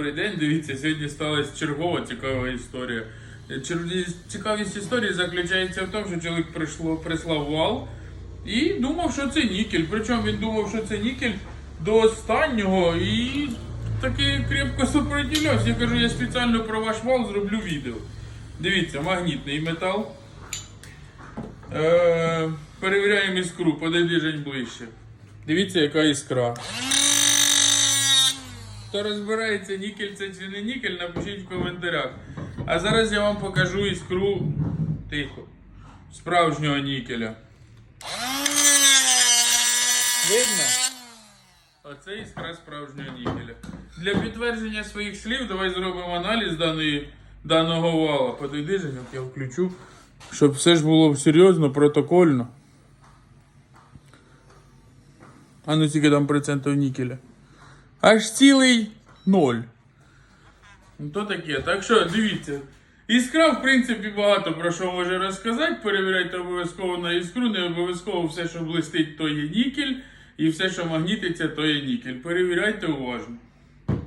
Добрий день, дивіться, сьогодні сталася чергова цікава історія. Е, Цікавість історії заключається в тому, що чоловік прийшло, прислав вал і думав, що це нікель. Причому він думав, що це нікель до останнього і таки крепко сопротивлявся. Я кажу, я спеціально про ваш вал зроблю відео. Дивіться, магнітний метал. Е, перевіряємо іскру, подойди Жень ближче. Дивіться, яка іскра. Хто розбирається, нікель це чи не нікель, напишіть в коментарях. А зараз я вам покажу іскру тихо. Справжнього нікеля. Видно? Оце іскра справжнього нікеля. Для підтвердження своїх слів давай зробимо аналіз даної, даного вала. Подойди, Женьок, я включу. Щоб все ж було серйозно, протокольно. А ну скільки там процентів нікеля? Аж цілий ноль. Ну то таке. Так що дивіться. Іскра, в принципі, багато про що може розказати. Перевіряйте обов'язково на іскру, не обов'язково все, що блистить, то є нікель, і все, що магнітиться, то є нікель. Перевіряйте уважно.